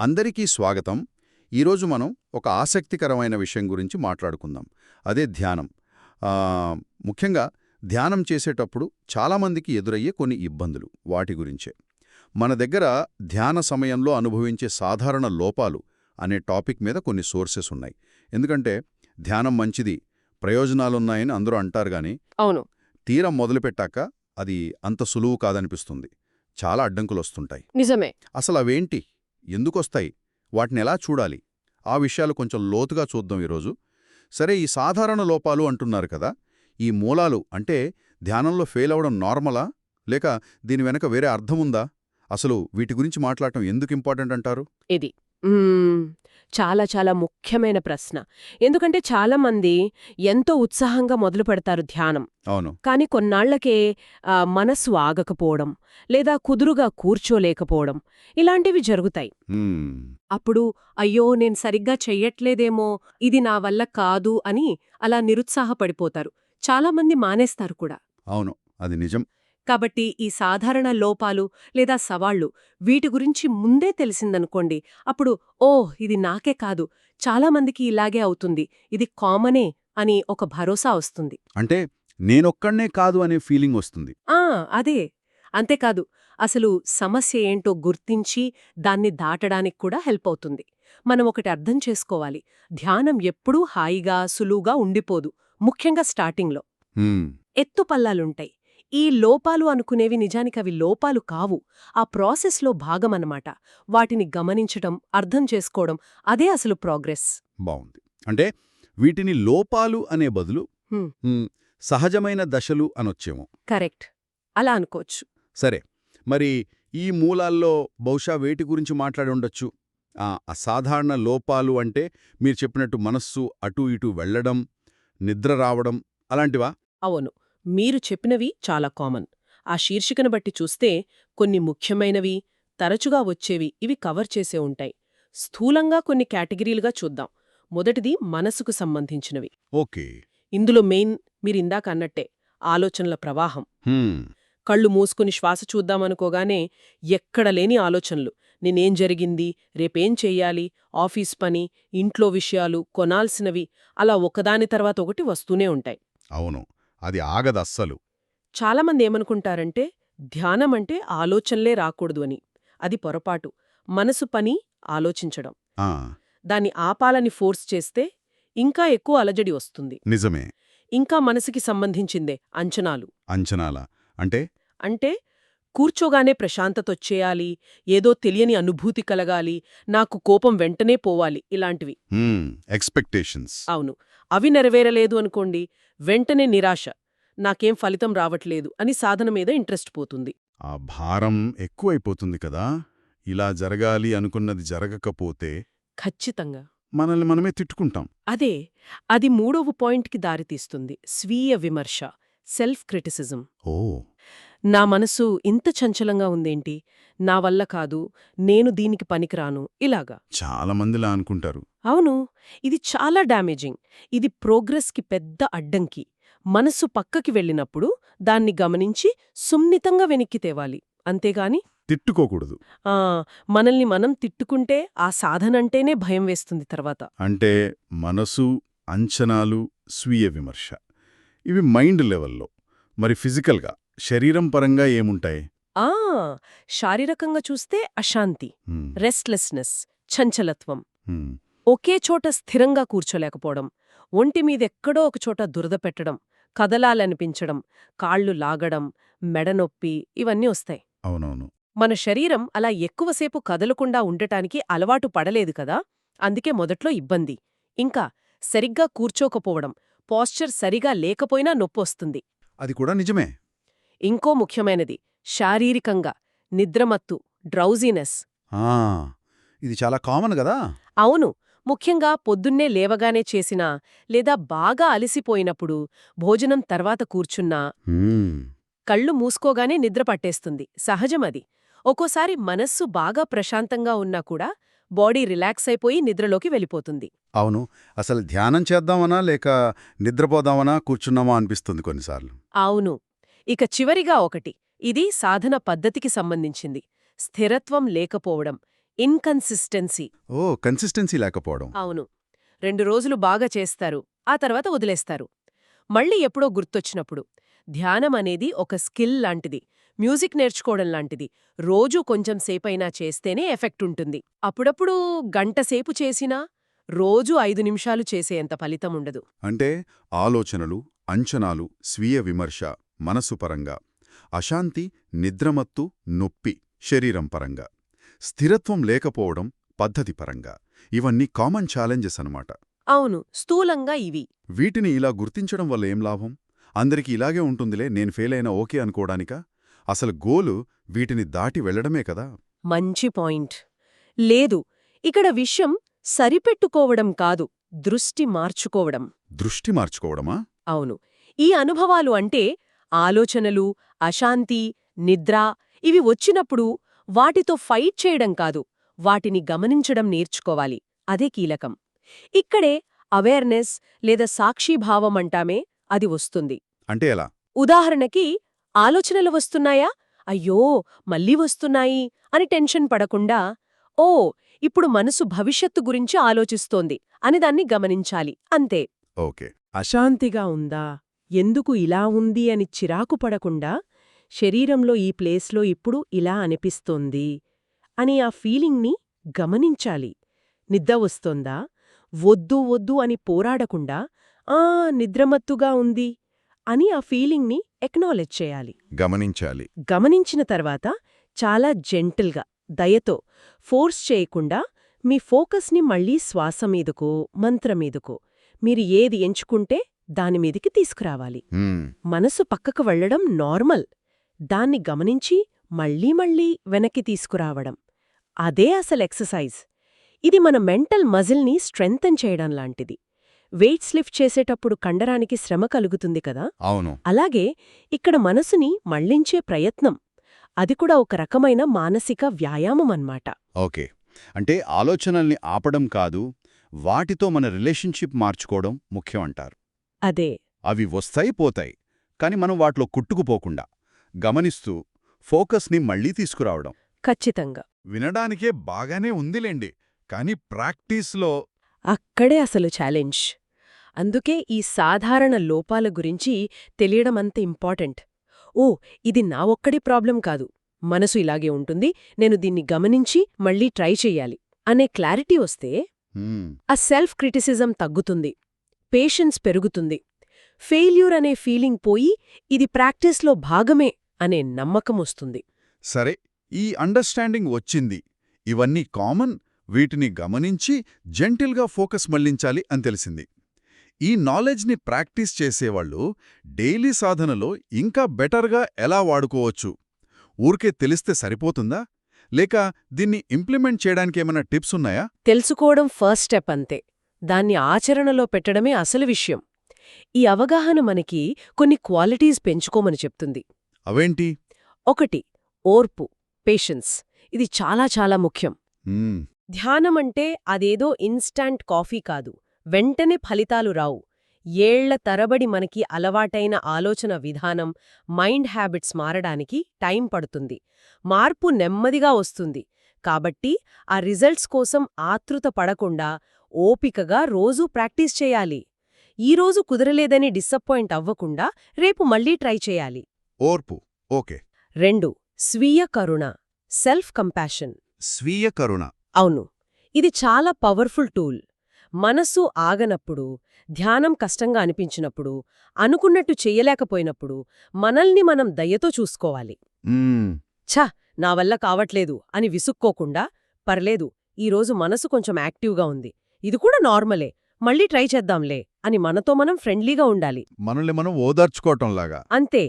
అందరికీ స్వాగతం. ఈరోజు మనం ఒక ఆసక్తికరమైన విషయం గురించి మాట్లాడుకుందాం. అదే ధ్యానం. ముఖ్యంగా ధ్యానం చేసేటప్పుడు చాలామందికి ఎదురయ్యే కొన్ని ఇబ్బందులు వాటి గురించే. మన దగ్గర ధ్యాన సమయంలో అనుభవించే సాధారణ లోపాలు అనే టాపిక్ మీద కొన్ని సోర్సెస్ ఉన్నాయి. ఎందుకంటే ధ్యానం మంచిది ప్రయోజనాలున్నాయని అందరూ అంటారు గాని అవును. తీరం మొదలుపెట్టాక అది అంత సులువు కాదనిపిస్తుంది. చాలా అడ్డంకులొస్తుంటాయి. నిజమే. అసలు అవేంటి? ఎందుకొస్తాయి? వాటిని ఎలా చూడాలి? ఆ విషయాలు కొంచెం లోతుగా చూద్దాం ఈరోజు. సరే ఈ సాధారణ లోపాలు అంటున్నారు కదా ఈ మూలాలు అంటే ధ్యానంలో ఫెయిల్ అవడం నార్మలా? లేక దీని వెనక వేరే అర్థముందా అసలు వీటి గురించి మాట్లాడటం ఎందుకు ఇంపార్టెంట్ అంటారు? ఇది చాలా చాలా ముఖ్యమైన ప్రశ్న. ఎందుకంటే చాలా మంది ఎంతో ఉత్సాహంగా మొదలు పెడతారు ధ్యానం. అవును. కానీ కొన్నాళ్ళకే మనస్సు ఆగకపోవడం లేదా కుదురుగా కూర్చోలేకపోవడం ఇలాంటివి జరుగుతాయి. అప్పుడు అయ్యో నేను సరిగ్గా చెయ్యట్లేదేమో ఇది నా వల్ల కాదు అని అలా నిరుత్సాహపడిపోతారు. చాలామంది మానేస్తారు కూడా. అవును. అది నిజం. కాబట్టి ఈ సాధారణ లోపాలు లేదా సవాళ్ళు వీటి గురించి ముందే తెలిసిందనుకోండి అప్పుడు ఓహ్ ఇది నాకే కాదు చాలామందికి ఇలాగే అవుతుంది ఇది కామనే అని ఒక భరోసా వస్తుంది. అంటే నేనొక్కడనే కాదు అనే ఫీలింగ్ వస్తుంది. ఆ అదే. అంతేకాదు అసలు సమస్య ఏంటో గుర్తించి దాన్ని దాటడానికి కూడా హెల్ప్ అవుతుంది. మనం ఒకటి అర్థం చేసుకోవాలి ధ్యానం ఎప్పుడూ హాయిగా సులువుగా ఉండిపోదు ముఖ్యంగా స్టార్టింగ్లో. హ్మ్, ఎత్తుపల్లాలుంటాయి ఈ లోపాలు అనుకునేవి నిజానికి అవి లోపాలు కావు. ఆ ప్రాసెస్లో భాగమన్నమాట. వాటిని గమనించటం అర్థం చేసుకోవడం అదే అసలు ప్రోగ్రెస్. బావుంది. అంటే వీటిని లోపాలు అనే బదులు సహజమైన దశలు అనొచ్చేమో. కరెక్ట్. అలా అనుకోవచ్చు. సరే. మరి ఈ మూలాల్లో బహుశా వేటి గురించి మాట్లాడి ఉండొచ్చు? ఆ అసాధారణ లోపాలు అంటే మీరు చెప్పినట్టు మనస్సు అటూ ఇటూ వెళ్ళడం నిద్ర రావడం అలాంటివా? అవును. మీరు చెప్పినవి చాలా కామన్. ఆ శీర్షికను బట్టి చూస్తే కొన్ని ముఖ్యమైనవి తరచుగా వచ్చేవి ఇవి కవర్ చేసే ఉంటాయి. స్థూలంగా కొన్ని కేటగిరీలుగా చూద్దాం. మొదటిది మనసుకు సంబంధించినవి. ఓకే. ఇందులో మెయిన్ మీరిందాక అన్నట్టే ఆలోచనల ప్రవాహం. కళ్ళు మూసుకుని శ్వాస చూద్దామనుకోగానే ఎక్కడ లేని ఆలోచనలు. నేనేం జరిగింది? రేపేం చెయ్యాలి? ఆఫీస్ పని ఇంట్లో విషయాలు కొనాల్సినవి అలా ఒకదాని తర్వాత ఒకటి వస్తూనే ఉంటాయి. అవును. అది ఆగదస్సలు. చాలామంది ఏమనుకుంటారంటే ధ్యానం అంటే ఆలోచనలే రాకూడదు అని. అది పొరపాటు. మనసు పని ఆలోచించడం. దాన్ని ఆపాలని ఫోర్స్ చేస్తే ఇంకా ఎక్కువ అలజడి వస్తుంది. నిజమే. ఇంకా మనసుకి సంబంధించిందే అంచనాలు. అంచనాల. అంటే? అంటే కూర్చోగానే ప్రశాంతతొచ్చేయాలి ఏదో తెలియని అనుభూతి కలగాలి నాకు కోపం వెంటనే పోవాలి ఇలాంటివి. ఎక్స్పెక్టేషన్స్. అవును. అవి నెరవేరలేదు అనుకోండి వెంటనే నిరాశ నాకేం ఫలితం రావట్లేదు అని సాధన మీద ఇంట్రెస్ట్ పోతుంది. ఆ భారం ఎక్కువైపోతుంది కదా ఇలా జరగాలి అనుకున్నది జరగకపోతే ఖచ్చితంగా. మనల్ని మనమే తిట్టుకుంటాం. అదే అది మూడవ పాయింట్కి దారితీస్తుంది స్వీయ విమర్శ సెల్ఫ్ క్రిటిసిజం. ఓ. నా మనసు ఇంత చంచలంగా ఉందేంటి? నా వల్ల కాదు నేను దీనికి పనికిరాను ఇలాగా. చాలా మందిలా అనుకుంటారు. అవును ఇది చాలా డ్యామేజింగ్ ఇది ప్రోగ్రెస్కి పెద్ద అడ్డంకి. మనసు పక్కకి వెళ్ళినప్పుడు దాన్ని గమనించి సున్నితంగా వెనక్కి తేవాలి. అంతేగాని తిట్టుకోకూడదు. ఆ మనల్ని మనం తిట్టుకుంటే ఆ సాధనంటేనే భయం వేస్తుంది తర్వాత. అంటే మనసు అంచనాలు స్వీయ విమర్శ. ఇవి మైండ్ లెవెల్లో మరి ఫిజికల్గా. శరీరం పరంగా ఏముంటాయి? ఆ! శారీరకంగా చూస్తే అశాంతి రెస్ట్లెస్నెస్ చంచలత్వం. ఒకే చోట స్థిరంగా కూర్చోలేకపోవడం ఒంటి మీదెక్కడో ఒకచోట దురద పెట్టడం కదలాలనిపించడం కాళ్ళు లాగడం మెడనొప్పి ఇవన్నీ వస్తాయి. అవునవును. మన శరీరం అలా ఎక్కువసేపు కదలకుండా ఉండటానికి అలవాటు పడలేదు కదా అందుకే మొదట్లో ఇబ్బంది. ఇంకా సరిగ్గా కూర్చోకపోవడం పాశ్చర్ సరిగా లేకపోయినా నొప్పొస్తుంది అది కూడా నిజమే. ఇంకో ముఖ్యమైనది శారీరకంగా నిద్రమత్తు డ్రౌజీనెస్ ఆ, ఇది చాలా కామన్ కదా? అవును ముఖ్యంగా పొద్దున్నే లేవగానే చేసినా లేదా బాగా అలసిపోయినప్పుడు భోజనం తర్వాత కూర్చున్నా కళ్ళు మూసుకోగానే నిద్ర పట్టేస్తుంది. సహజమది ఒక్కోసారి మనస్సు బాగా ప్రశాంతంగా ఉన్నా కూడా బాడీ రిలాక్స్ అయిపోయి నిద్రలోకి వెళ్ళిపోతుంది. అవును. అసలు ధ్యానం చేద్దామనా లేక నిద్రపోదామనా కూర్చున్నామా అనిపిస్తుంది కొన్నిసార్లు. అవును. ఇక చివరిగా ఒకటి. ఇది సాధన పద్ధతికి సంబంధించింది. స్థిరత్వం లేకపోవడం. ఇన్కన్సిస్టెన్సీ. ఓ కన్సిస్టెన్సీ లేకపోవడం. అవును. రెండు రోజులు బాగా చేస్తారు. ఆ తర్వాత వదిలేస్తారు. మళ్ళీ ఎప్పుడో గుర్తొచ్చినప్పుడు. ధ్యానం అనేది ఒక స్కిల్ లాంటిది. మ్యూజిక్ నేర్చుకోవడం లాంటిది. రోజూ కొంచెం సేపైనా చేస్తేనే ఎఫెక్ట్ ఉంటుంది. అప్పుడప్పుడు గంట సేపు చేసినా రోజూ ఐదు నిమిషాలు చేసేంత ఫలితం ఉండదు. అంటే ఆలోచనలు అంచనాలు స్వీయ విమర్శ. మనసు పరంగా. అశాంతి నిద్రమత్తు నొప్పి శరీరం పరంగా. స్థిరత్వం లేకపోవడం పద్ధతి పరంగా. ఇవన్నీ కామన్ ఛాలెంజెస్ అన్నమాట. అవును స్థూలంగా ఇవి. వీటిని ఇలా గుర్తించడం వల్ల ఏం లాభం? అందరికీ ఇలాగే ఉంటుందిలే నేను ఫెయిల్ అయినా ఓకే అనుకోవడానికా? అసలు గోలు వీటిని దాటి వెళ్ళడమే కదా? మంచి పాయింట్. లేదు ఇక్కడ విషయం సరిపెట్టుకోవడం కాదు దృష్టి మార్చుకోవడం. దృష్టి మార్చుకోవడమా? అవును. ఈ అనుభవాలు అంటే ఆలోచనలు అశాంతి నిద్ర ఇవి వచ్చినప్పుడు వాటితో ఫైట్ చేయడం కాదు వాటిని గమనించడం నేర్చుకోవాలి. అదే కీలకం. ఇక్కడే అవేర్నెస్ లేదా సాక్షీభావం అంటామే అది వస్తుంది. అంటే ఎలా? ఉదాహరణకి ఆలోచనలు వస్తున్నాయా? అయ్యో మళ్ళీ వస్తున్నాయి అని టెన్షన్ పడకుండా ఓ ఇప్పుడు మనసు భవిష్యత్తు గురించి ఆలోచిస్తోంది అని దాన్ని గమనించాలి. అంతే. ఓకే. అశాంతిగా ఉందా? ఎందుకు ఇలా ఉంది అని చిరాకు పడకుండా శరీరంలో ఈ ప్లేస్లో ఇప్పుడు ఇలా అనిపిస్తోంది అని ఆ ఫీలింగ్ని గమనించాలి. నిద్ర వస్తోందా? వద్దు వద్దు అని పోరాడకుండా ఆ నిద్రమత్తుగా ఉంది అని ఆ ఫీలింగ్ని ఎక్నాలెడ్జ్ చేయాలి. గమనించాలి. గమనించిన తర్వాత చాలా జెంటిల్గా దయతో ఫోర్స్ చేయకుండా మీ ఫోకస్ని మళ్ళీ శ్వాస మీదకో మంత్రమీదకో మీరు ఏది ఎంచుకుంటే దానిమీదికి తీసుకురావాలి. మనసు పక్కకు వెళ్ళడం నార్మల్. దాన్ని గమనించి మళ్ళీ మళ్ళీ వెనక్కి తీసుకురావడం. అదే అసలు ఎక్సర్సైజ్. ఇది మన మెంటల్ మజిల్ని స్ట్రెంగ్తన్ చేయడం లాంటిది. వెయిట్స్ లిఫ్ట్ చేసేటప్పుడు కండరానికి శ్రమ కలుగుతుంది కదా? అవును. అలాగే ఇక్కడ మనసుని మళ్ళించే ప్రయత్నం. అది కూడా ఒక రకమైన మానసిక వ్యాయామం అన్నమాట. ఓకే. అంటే ఆలోచనల్ని ఆపడం కాదు వాటితో మన రిలేషన్షిప్ మార్చుకోవడం ముఖ్యం అంటారు అదే. అవి వస్తాయి పోతాయి. కాని మనం వాటిలో కుట్టుకుపోకుండా గమనిస్తూ ఫోకస్ని మళ్ళీ తీసుకురావడం. ఖచ్చితంగా. వినడానికే బాగానే ఉందిలేండి. కాని ప్రాక్టీస్లో అక్కడే అసలు ఛాలెంజ్. అందుకే ఈ సాధారణ లోపాల గురించి తెలియడం అంత ఇంపార్టెంట్. ఓ ఇది నా ఒక్కడి ప్రాబ్లం కాదు. మనసు ఇలాగే ఉంటుంది. నేను దీన్ని గమనించి మళ్ళీ ట్రై చెయ్యాలి అనే క్లారిటీ వస్తే ఆ సెల్ఫ్ క్రిటిసిజం తగ్గుతుంది. పేషెన్స్ పెరుగుతుంది. ఫెయిల్యూర్ అనే ఫీలింగ్ పోయి ఇది ప్రాక్టీస్లో భాగమే అనే నమ్మకం వస్తుంది. సరే ఈ అండర్స్టాండింగ్ వచ్చింది. ఇవన్నీ కామన్ వీటిని గమనించి జెంటిల్గా ఫోకస్ మళ్ళించాలి అని తెలిసింది. ఈ నాలెడ్జ్ని ప్రాక్టీస్ చేసేవాళ్ళు డైలీ సాధనలో ఇంకా బెటర్గా ఎలా వాడుకోవచ్చు? ఊరికే తెలిస్తే సరిపోతుందా? లేక దీన్ని ఇంప్లిమెంట్ చేయడానికేమైనా టిప్స్ ఉన్నాయా? తెలుసుకోవడం ఫస్ట్ స్టెప్ అంతే. దాన్ని ఆచరణలో పెట్టడమే అసలు విషయం. ఈ అవగాహన మనకి కొన్ని క్వాలిటీస్ పెంచుకోమని చెప్తుంది. అవేంటి? ఒకటి ఓర్పు పేషెన్స్. ఇది చాలా చాలా ముఖ్యం. ధ్యానమంటే అదేదో ఇన్స్టాంట్ కాఫీ కాదు. వెంటనే ఫలితాలు రావు. ఏళ్ళ తరబడి మనకి అలవాటైన ఆలోచన విధానం మైండ్ హ్యాబిట్స్ మారడానికి టైం పడుతుంది. మార్పు నెమ్మదిగా వస్తుంది. కాబట్టి ఆ రిజల్ట్స్ కోసం ఆతృత పడకుండా ఓపికగా రోజూ ప్రాక్టీస్ చేయాలి. ఈరోజు కుదరలేదని డిసప్పాయింట్ అవ్వకుండా రేపు మళ్ళీ ట్రై చేయాలి. ఓర్పు. ఓకే. రెండు. స్వీయ కరుణ. Self compassion. స్వీయ కరుణ. అవును. ఇది చాలా పవర్ఫుల్ టూల్. మనసు ఆగనప్పుడు ధ్యానం కష్టంగా అనిపించినప్పుడు అనుకున్నట్టు చెయ్యలేకపోయినప్పుడు మనల్ని మనం దయతో చూసుకోవాలి. ఛ! నా వల్ల కావట్లేదు అని విసుక్కోకుండా పర్లేదు ఈరోజు మనసు కొంచెం యాక్టివ్గా ఉంది. ఇది కూడా నార్మలే మళ్ళీ ట్రై చేద్దాంలే అని మనతో మనం ఫ్రెండ్లీగా ఉండాలి. మనల్ని మనం ఓదార్చుకోవటంలాగా. అంతే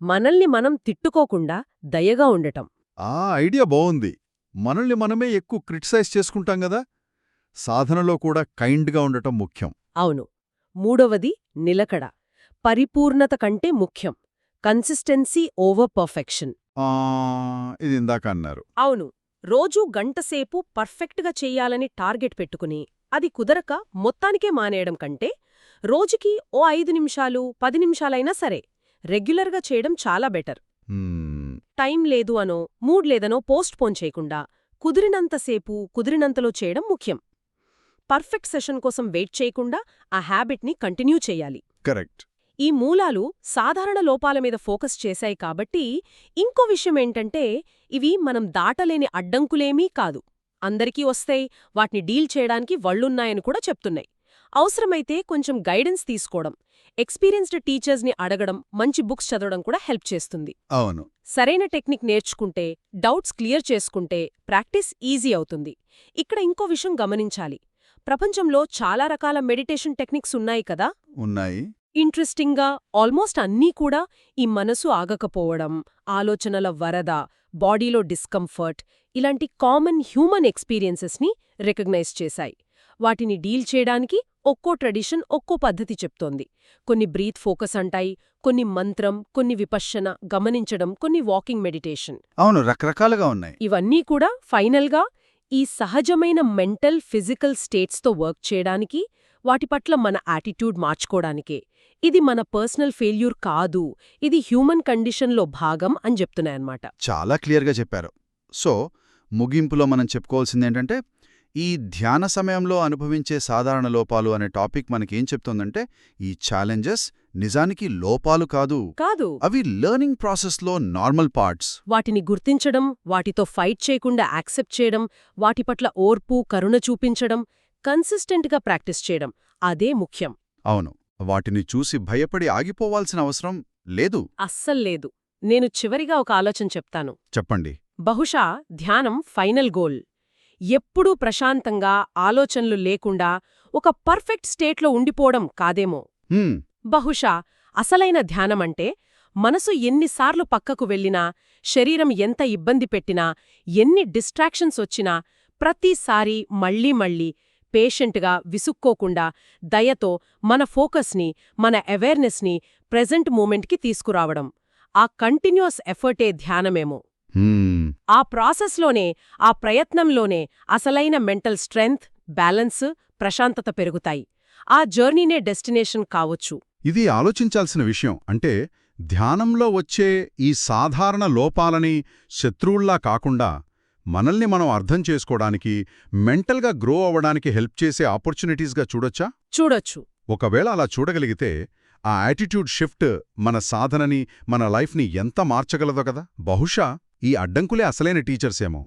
మనల్ని మనం తిట్టుకోకుండా దయగా ఉండటం. ఆ ఐడియా బావుంది. మనల్ని మనమే ఎక్కువ క్రిటిసైజ్ చేసుకుంటాం గదా సాధనలో కూడా కైండ్గా ఉండటం ముఖ్యం. అవును. మూడవది నిలకడ. పరిపూర్ణత కంటే ముఖ్యం. Consistency over perfection. ఇది ఇందాక అన్నారు. అవును. రోజూ గంటసేపు పర్ఫెక్ట్గా చెయ్యాలని టార్గెట్ పెట్టుకుని అది కుదరక మొత్తానికే మానేయడం కంటే రోజుకి ఓ ఐదు నిమిషాలు పది నిమిషాలైనా సరే రెగ్యులర్గా చేయడం చాలా బెటర్. టైం లేదు అనో మూడ్ లేదనో పోస్ట్ పోన్ చేయకుండా కుదిరినంతసేపు కుదిరినంతలో చేయడం ముఖ్యం. పర్ఫెక్ట్ సెషన్ కోసం వెయిట్ చేయకుండా ఆ హ్యాబిట్ని కంటిన్యూ చేయాలి. కరెక్ట్. ఈ మూలాలు సాధారణ లోపాల మీద ఫోకస్ చేశాయి కాబట్టి ఇంకో విషయం ఏంటంటే ఇవి మనం దాటలేని అడ్డంకులేమీ కాదు. అందరికీ వస్తాయి వాటిని డీల్ చేయడానికి వళ్ళున్నాయని కూడా చెప్తున్నాయి. అవసరమైతే కొంచెం గైడెన్స్ తీసుకోవడం ఎక్స్పీరియన్స్డ్ టీచర్స్ని అడగడం మంచి బుక్స్ చదవడం కూడా హెల్ప్ చేస్తుంది. అవును. సరైన టెక్నిక్ నేర్చుకుంటే డౌట్స్ క్లియర్ చేసుకుంటే ప్రాక్టీస్ ఈజీ అవుతుంది. ఇక్కడ ఇంకో విషయం గమనించాలి. ప్రపంచంలో చాలా రకాల మెడిటేషన్ టెక్నిక్స్ ఉన్నాయి కదా? ఉన్నాయి. ఇంట్రెస్టింగ్గా ఆల్మోస్ట్ అన్నీ కూడా ఈ మనసు ఆగకపోవడం ఆలోచనల వరద బాడీలో డిస్కంఫర్ట్ ఇలాంటి కామన్ హ్యూమన్ ఎక్స్పీరియన్సెస్ని రికగ్నైజ్ చేశాయి. వాటిని డీల్ చేయడానికి ఒక్కో ట్రెడిషన్ ఒక్కో పద్ధతి చెప్తోంది. కొన్ని బ్రీత్ ఫోకస్ అంటాయి కొన్ని మంత్రం కొన్ని విపశ్యన గమనించడం కొన్ని వాకింగ్ మెడిటేషన్. అవును రకరకాలుగా ఉన్నాయి. ఇవన్నీ కూడా ఫైనల్గా ఈ సహజమైన మెంటల్ ఫిజికల్ స్టేట్స్తో వర్క్ చేయడానికి వాటి పట్ల మన యాటిట్యూడ్ మార్చుకోవడానికే. ఇది మన పర్సనల్ ఫెయిల్యూర్ కాదు ఇది హ్యూమన్ కండిషన్లో భాగం అని చెప్తున్నాయన్నమాట. చాలా క్లియర్గా చెప్పారు. సో ముగింపులో మనం చెప్పుకోవాల్సింది ఏంటంటే ఈ ధ్యాన సమయంలో అనుభవించే సాధారణ లోపాలు అనే టాపిక్ మనకేం చెప్తోందంటే ఈ ఛాలెంజెస్ నిజానికి లోపాలు కాదు. కాదు. అవి లెర్నింగ్ ప్రాసెస్లో నార్మల్ పార్ట్స్ వాటిని గుర్తించడం వాటితో ఫైట్ చేయకుండా యాక్సెప్ట్ చేయడం వాటి పట్ల ఓర్పు కరుణ చూపించడం కన్సిస్టెంట్గా ప్రాక్టీస్ చేయడం అదే ముఖ్యం. అవును. వాటిని చూసి భయపడి ఆగిపోవాల్సిన అవసరం లేదు. అస్సల్లేదు నేను చివరిగా ఒక ఆలోచన చెప్తాను. చెప్పండి. బహుశా ధ్యానం ఫైనల్ గోల్. ఎప్పుడూ ప్రశాంతంగా ఆలోచనలు లేకుండా ఒక పర్ఫెక్ట్ స్టేట్లో ఉండిపోవడం కాదేమో. బహుశా అసలైన ధ్యానమంటే మనసు ఎన్నిసార్లు పక్కకు వెళ్ళినా శరీరం ఎంత ఇబ్బంది పెట్టినా ఎన్ని డిస్ట్రాక్షన్స్ వచ్చినా ప్రతిసారీ మళ్ళీ మళ్ళీ పేషెంట్గా విసుక్కోకుండా దయతో మన ఫోకస్ని మన అవేర్నెస్ని ప్రెజెంట్ మూమెంట్కి తీసుకురావడం. ఆ కంటిన్యూస్ ఎఫర్టే ధ్యానమేమో. ఆ ప్రాసెస్లోనే ఆ ప్రయత్నంలోనే అసలైన మెంటల్ స్ట్రెంగ్త్ బ్యాలెన్స్ ప్రశాంతత పెరుగుతాయి. ఆ జర్నీనే డెస్టినేషన్ కావచ్చు. ఇది ఆలోచించాల్సిన విషయం. అంటే ధ్యానంలో వచ్చే ఈ సాధారణ లోపాలని శత్రువుల్లా కాకుండా మనల్ని మనం అర్థం చేసుకోవడానికి మెంటల్గా గ్రో అవ్వడానికి హెల్ప్ చేసే ఆపర్చునిటీస్గా చూడొచ్చా? చూడొచ్చు. ఒకవేళ అలా చూడగలిగితే ఆ యాటిట్యూడ్ షిఫ్ట్ మన సాధనని మన లైఫ్ని ఎంత మార్చగలదో కదా? బహుశా ఈ అడ్డంకులే అసలైన టీచర్సేమో.